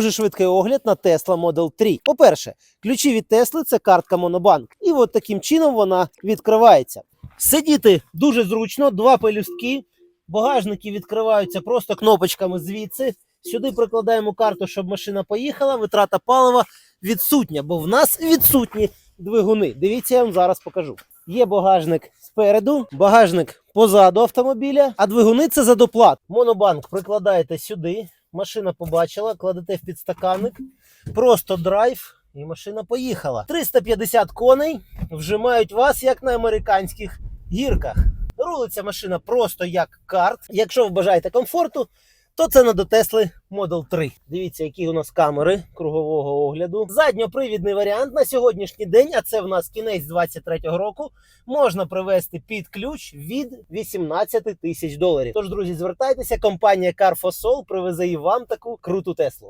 дуже швидкий огляд на Tesla Model 3. По-перше, ключі від Тесли це картка Monobank. І от таким чином вона відкривається. Сидіти дуже зручно, два пелюстки. Багажники відкриваються просто кнопочками звідси. Сюди прикладаємо карту, щоб машина поїхала. Витрата палива відсутня, бо в нас відсутні двигуни. Дивіться, я вам зараз покажу. Є багажник спереду, багажник позаду автомобіля, а двигуни це за доплат. Монобанк прикладаєте сюди, машина побачила, кладете в підстаканник, просто драйв. І машина поїхала. 350 коней вжимають вас як на американських гірках. Рулиться машина просто як карт. Якщо ви бажаєте комфорту, то це на Тесли Model 3. Дивіться, які у нас камери кругового огляду. Задньопривідний варіант на сьогоднішній день, а це в нас кінець 23-го року, можна привезти під ключ від 18 тисяч доларів. Тож, друзі, звертайтеся, компанія Carfosol привезе і вам таку круту Теслу.